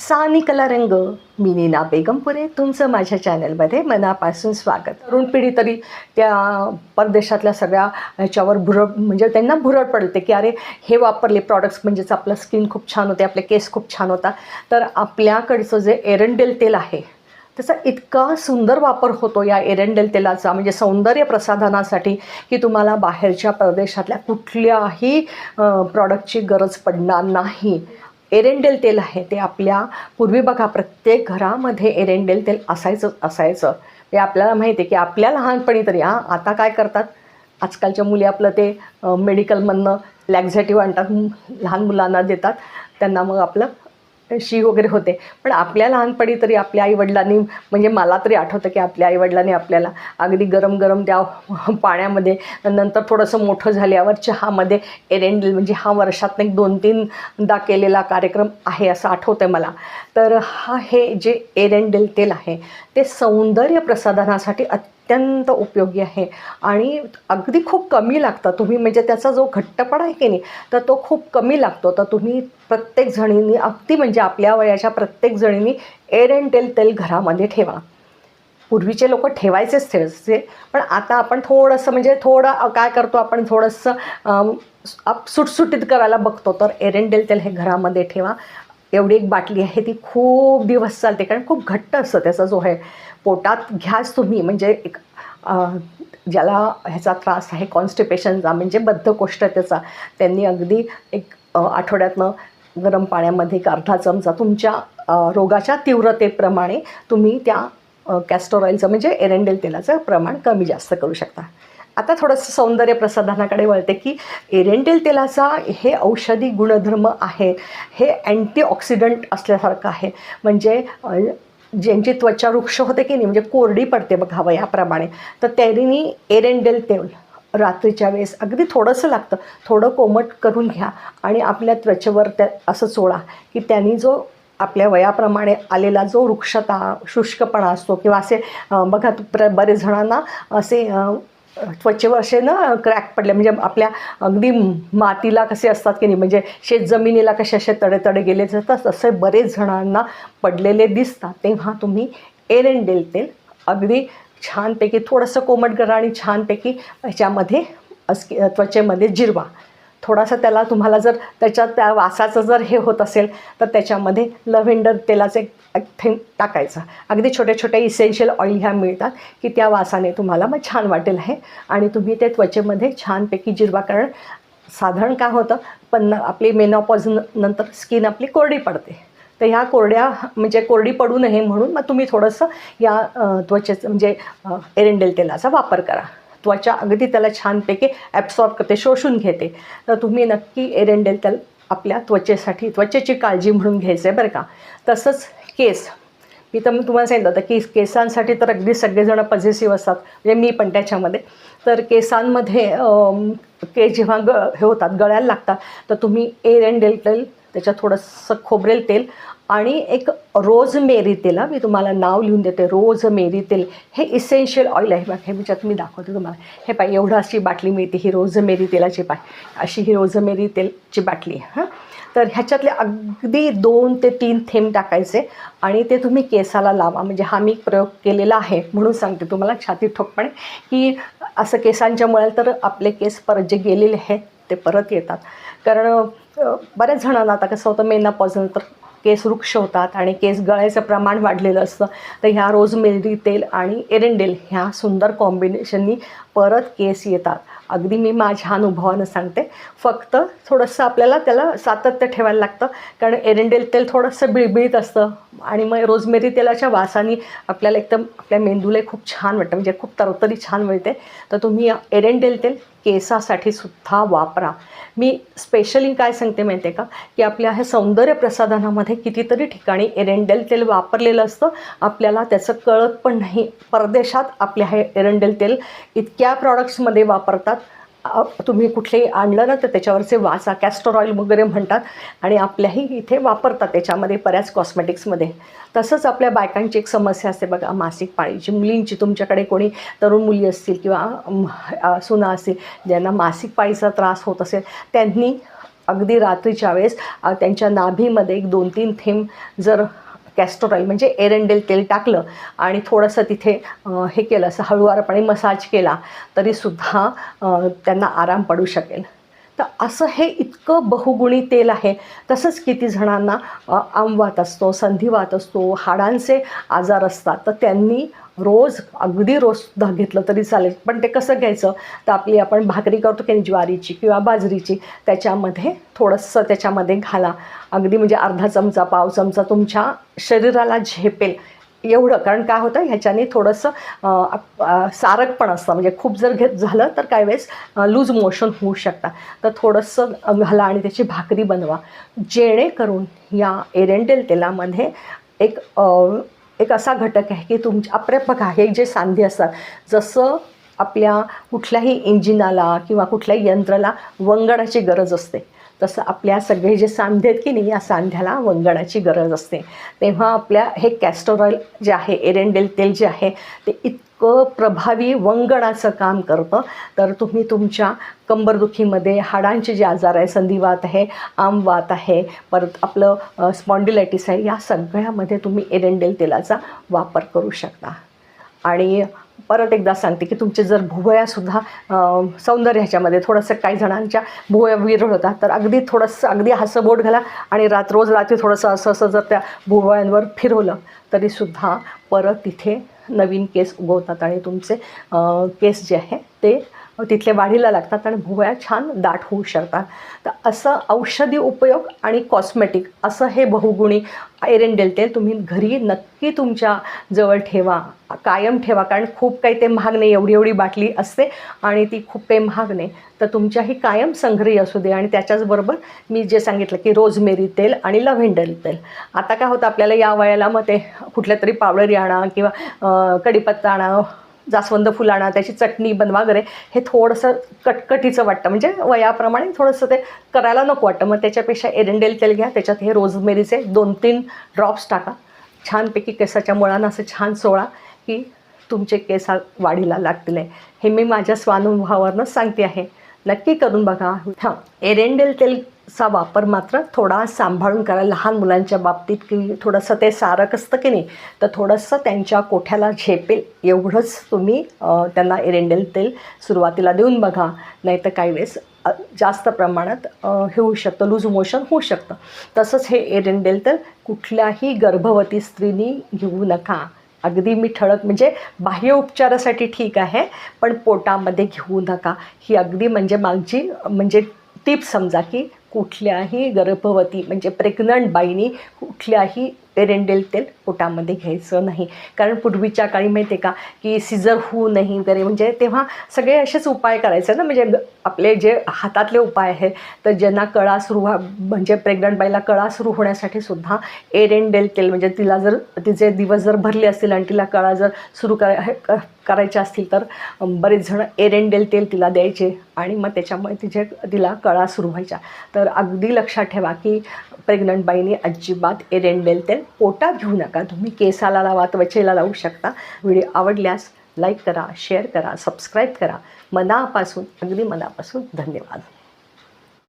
सानी कला रंग मी नीना बेगमपुरे तुमचं माझ्या चॅनलमध्ये मनापासून स्वागत. तरुण पिढी तरी त्या परदेशातल्या सगळ्या ह्याच्यावर भुरळ म्हणजे त्यांना भुरळ पडते की अरे हे वापरले प्रॉडक्ट्स म्हणजेच आपलं स्किन खूप छान होते आपले केस खूप छान होता. तर आपल्याकडचं जे एरंडेल तेल आहे त्याचा इतका सुंदर वापर होतो या एरंडेल तेलाचा म्हणजे सौंदर्य प्रसाधनासाठी की तुम्हाला बाहेरच्या प्रदेशातल्या कुठल्याही प्रॉडक्टची गरज पडणार नाही. एरेंडेल तेल आहे ते आपल्या पूर्वी बघा प्रत्येक घरामध्ये एरेंडेल तेल असायचं असायचं. हे आपल्याला माहिती आहे की आपल्या लहानपणी तरी हां आता काय करतात? आजकालच्या मुली आपलं ते मेडिकलमधनं लॅक्झेटिव्ह आणतात लहान मुलांना देतात. त्यांना मग आपलं शी वगैरे होते. पण आपल्या लहानपणी तरी आपल्या आईवडिलांनी म्हणजे मला तरी आठवतं की आपल्या आईवडिलांनी आपल्याला अगदी गरम गरम त्या पाण्यामध्ये नंतर थोडंसं मोठं झाल्यावर चहामध्ये एरेंडल म्हणजे हा वर्षातनं एक दोन तीनदा केलेला कार्यक्रम आहे असं आठवतं आहे मला. तर हा हे जे एरेंडेल तेल आहे ते सौंदर्य प्रसाधनासाठी अत्यंत अत्यंत उपयोगी आहे. आणि अगदी खूप कमी लागतं. तुम्ही म्हणजे त्याचा जो घट्टपणा आहे की नाही तर तो खूप कमी लागतो. तर तुम्ही प्रत्येक जणींनी अगदी म्हणजे आपल्या वयाच्या प्रत्येक जणींनी एरेंडेल तेल घरामध्ये ठेवा. पूर्वीचे लोक ठेवायचेच ठेवायचे. पण आता आपण थोडंसं म्हणजे थोडं काय करतो आपण थोडंसं आप सुटसुटीत करायला बघतो. तर एरेंडेल तेल हे घरामध्ये ठेवा. एवढी एक बाटली आहे ती खूप दिवस चालते. कारण खूप घट्ट असतं त्याचा जो आहे. पोटात घ्याच तुम्ही म्हणजे एक ज्याला ह्याचा त्रास आहे कॉन्स्टिपेशनचा म्हणजे बद्धकोष्ठतेचा त्यांनी अगदी एक आठवड्यातनं गरम पाण्यामध्ये एक अर्धा चमचा तुमच्या रोगाच्या तीव्रतेप्रमाणे तुम्ही त्या कॅस्टर ऑइलचं म्हणजे एरेंडेल तेलाचं प्रमाण कमी जास्त करू शकता. आता थोडंसं सौंदर्य प्रसाधनाकडे वळते की एरेंडेल तेलाचा हे औषधी गुणधर्म आहे हे अँटीऑक्सिडंट असल्यासारखं आहे. म्हणजे ज्यांची त्वचा वृक्ष होते की नाही म्हणजे कोरडी पडते बघा वयाप्रमाणे तर त्यांनी एरेंडेल तेल रात्रीच्या वेळेस अगदी थोडंसं लागतं. थोडं कोमट करून घ्या आणि आपल्या त्वचेवर त्या असं चोळा की त्यांनी जो आपल्या वयाप्रमाणे आलेला जो वृक्षता शुष्कपणा असतो किंवा असे बघा प्र बरेच जणांना असे त्वचेवर असे ना क्रॅक पडले म्हणजे आपल्या अगदी मातीला कसे असतात की नाही म्हणजे शेत जमिनीला कसे असे तडे तडे गेले जातात तसे बरेच जणांना पडलेले दिसतात. तेव्हा तुम्ही एरेंडेल तेल अगदी छानपैकी थोडंसं कोमट करा आणि छानपैकी ह्याच्यामध्ये अस त्वचेमध्ये जिरवा. थोडासा त्याला तुम्हाला जर त्याच्या त्या वासाचं जर हे होत असेल तर त्याच्यामध्ये लव्हेंडर तेलाचे एक थेंब टाकायचं. अगदी छोट्या छोट्या इसेन्शियल ऑइल ह्या मिळतात की त्या वासाने तुम्हाला मग छान वाटेल आहे आणि तुम्ही ते त्वचेमध्ये छानपैकी जिरवा कारण साधारण काय होतं पण आपली मेनॉपॉज नंतर स्किन आपली कोरडी पडते. तर ह्या कोरड्या म्हणजे कोरडी पडू नये म्हणून मग तुम्ही थोडंसं या त्वचेचं म्हणजे एरेंडेल तेलाचा वापर करा. त्वचा अगदी त्याला छानपैकी ॲब्सॉर्ब करते शोषून घेते. तर तुम्ही नक्की एरेंडेल तेल आपल्या त्वचेसाठी त्वचेची काळजी म्हणून घ्यायचं आहे बरं का. तसंच केस. मी तर तुम्हाला सांगितलं होतं की केसांसाठी तर अगदी सगळेजण पॉझिटिव्ह असतात. म्हणजे मी पण त्याच्यामध्ये. तर केसांमध्ये केस जेव्हा ग हे होतात गळ्याला लागतात तर तुम्ही एरेंडेल तेल त्याच्यात थोडंसं खोबरेल तेल आणि एक रोज मेरी तेल मी तुम्हाला नाव लिहून देते. रोज मेरी तेल. हे इसेन्शियल ऑइल आहे बघ. हे मी मी दाखवते तुम्हाला. हे पाय एवढं अशी बाटली मिळते. ही रोज मेरी तेलाची पाय. अशी ही रोज मेरी तेलची बाटली हां. तर ह्याच्यातले अगदी दोन ते तीन थेंब टाकायचे आणि ते तुम्ही केसाला लावा. म्हणजे हा मी प्रयोग केलेला आहे म्हणून सांगते तुम्हाला छाती ठोकपणे की असं केसांच्या मुळे तर आपले केस परत जे गेलेले आहेत ते परत येतात. कारण बऱ्याच जणांना आता कसं होतं मेनापॉजनंतर केस वृक्ष होतात आणि केस गळायचं प्रमाण वाढलेलं असतं. तर ह्या रोजमेरी तेल आणि एरेंडेल ह्या सुंदर कॉम्बिनेशननी परत केस येतात. अगदी मी माझ्या अनुभवानं सांगते. फक्त थोडंसं आपल्याला त्याला सातत्य ठेवायला लागतं. कारण एरेंडेल तेल थोडंसं बिळबिळीत असतं आणि मग रोजमेरी तेलाच्या वासाने आपल्याला एकदम आपल्या मेंदूला खूप छान वाटतं. म्हणजे खूप तरतरी छान मिळते. तर तुम्ही एरेंडेल तेल केसासाठी सुद्धा वापरा. मी स्पेशली काय सांगते माहिती आहे का? की आपल्या ह्या सौंदर्य प्रसाधनामध्ये कितीतरी ठिकाणी एरंडेल तेल वापरलेलं असतं. आपल्याला त्याचं कळत पण नाही. परदेशात आपल्या हे एरंडेल तेल इतक्या प्रॉडक्ट्समध्ये वापरतात. तुम्ही कुठलेही आणलं ना तर त्याच्यावरचे वासा कॅस्टर ऑइल वगैरे म्हणतात. आणि आपल्याही इथे वापरतात त्याच्यामध्ये बऱ्याच कॉस्मेटिक्समध्ये तसंच आपल्या बायकांची एक समस्या असते बघा मासिक पाळीची मुलींची तुमच्याकडे कोणी तरुण मुली असतील किंवा सुना असतील ज्यांना मासिक पाळीचा त्रास होत असेल त्यांनी अगदी रात्रीच्या वेळेस त्यांच्या नाभीमध्ये एक दोन तीन थेंब जर कॅस्टर ऑइल म्हणजे एरंडेल तेल टाकलं आणि थोडंसं तिथे हे केलं असं हळूवारपणे मसाज केला तरीसुद्धा त्यांना आराम पडू शकेल. तर असं हे इतकं बहुगुणी तेल आहे. तसंच किती जणांना अ, आमवात असतो संधिवात असतो हाडांचे आजार असतात तर त्यांनी रोज अगदी रोजसुद्धा घेतलं तरी चालेल. पण ते कसं घ्यायचं? तर आपली आपण भाकरी करतो की ज्वारीची किंवा बाजरीची त्याच्यामध्ये थोडंसं त्याच्यामध्ये घाला. अगदी म्हणजे अर्धा चमचा पाव चमचा तुमच्या शरीराला झेपेल. एवढं. कारण काय होतं? ह्याच्याने थोडंसं आप- सारक पण असतं. म्हणजे खूप जर घेत झालं तर काही वेळेस लूज मोशन होऊ शकतात तर थोडंसं घाला आणि त्याची भाकरी बनवा. जेणेकरून या एरेंडेल तेलामध्ये एक एक असा घटक आहे की तुमच्या आपल्या बघा हे जे सांधे असतात जसं आपल्या कुठल्याही इंजिनाला किंवा कुठल्याही यंत्राला वंगणाची गरज असते. तसं आपल्या सगळे जे सांधे आहेत की नाही या सांध्याला वंगणाची गरज असते. तेव्हा आपल्या हे कॅस्टर ऑइल जे आहे एरेंडेल तेल जे आहे ते इतकं प्रभावी वंगणाचं काम करतं. तर तुम्ही तुमच्या कंबरदुखीमध्ये हाडांचे जे आजार आहे संधिवात आहे आमवात आहे परत आपलं स्पॉन्डिलायटिस आहे या सगळ्यामध्ये तुम्ही एरेंडेल तेलाचा वापर करू शकता. आणि परत एकदा सांगते की तुमचे जर भुवयासुद्धा सौंदर्याच्यामध्ये थोडंसं काही जणांच्या भुवया विरळ होतात तर अगदी थोडंसं अगदी हसं बोट घाला आणि रात रोज रात्री थोडंसं असं असं जर त्या भुवयांवर फिरवलं तरीसुद्धा परत तिथे नवीन केस उगवतात आणि तुमचे केस जे आहे ते हो, तिथले वाढीला लागतात आणि भुवया छान दाट होऊ शकतात. तर असं औषधी उपयोग आणि कॉस्मेटिक असं हे बहुगुणी एरेंडेल तेल तुम्ही घरी नक्की तुमच्या जवळ ठेवा कायम ठेवा कारण खूप काही ते महाग नाही एवढी एवढी बाटली असते आणि ती खूप काही महाग नाही तर तुमच्याही कायम संग्रही असू दे आणि त्याच्याचबरोबर मी जे सांगितलं की रोजमेरी तेल आणि लव्हेंडर तेल. आता काय होतं आपल्याला या वयाला मग ते कुठल्या तरी पावडरी आणा किंवा कडीपत्ता कढीपत्ता आणा जास्वंद फुलाणा त्याची चटणी बनवा वगैरे हे थोडंसं कटकटीचं वाटतं. म्हणजे वयाप्रमाणे थोडंसं ते करायला नको वाटतं. मग त्याच्यापेक्षा एरंडेल तेल घ्या त्याच्यात हे रोजमेरीचे दोन तीन ड्रॉप्स टाका. छानपैकी केसाच्या मुळांना असं छान सोळा की तुमचे केस हा वाढीला लागतील. हे मी माझ्या स्वानुभवावरनं सांगते आहे. नक्की करून बघा. हां एरेंडेल तेल चा वापर मात्र थोडा सांभाळून करा. लहान मुलांच्या बाबतीत की थोडंसं ते सारक असतं की नाही तर थोडंसं त्यांच्या कोठ्याला झेपेल एवढंच तुम्ही त्यांना एरेंडेल तेल सुरुवातीला देऊन बघा. नाही तर काही वेळेस जास्त प्रमाणात हे होऊ शकतं लूज मोशन होऊ शकतं. तसंच हे एरेंडेल तेल कुठल्याही गर्भवती स्त्रीनी घेऊ नका. अगदी मी ठळक म्हणजे बाह्य उपचारासाठी ठीक आहे पण पोटामध्ये घेऊ नका. ही अगदी म्हणजे माझी म्हणजे टीप समजा की कुठल्याही गर्भवती म्हणजे प्रेग्नंट बाईनी कुठल्याही एरेंडेल तेल पोटामध्ये घ्यायचं नाही. कारण पूर्वीच्या काळी माहिती आहे का की सिजर होऊ नाही वगैरे म्हणजे तेव्हा सगळे असेच उपाय करायचे ना म्हणजे आपले जे हातातले उपाय आहेत तर ज्यांना कळा सुरू व्हा म्हणजे प्रेग्नंट बाईला कळा सुरू होण्यासाठी सुद्धा एरेंडेल तेल म्हणजे तिला जर तिचे दिवस जर भरले असतील आणि तिला कळा जर सुरू करा करायचे क- असतील तर बरेच जण एरेंडेल तेल तिला द्यायचे आणि मग त्याच्यामुळे तिचे तिला कळा सुरू व्हायच्या. तर अगदी लक्षात ठेवा की प्रेग्नंट बाईने अजिबात एरेंडेल तेल पोटात घेऊ नका. तुम्ही केसाला लावा त्वचेला लावू शकता. व्हिडिओ आवडल्यास लाईक करा शेअर करा सबस्क्राईब करा. मनापासून अगदी मनापासून धन्यवाद.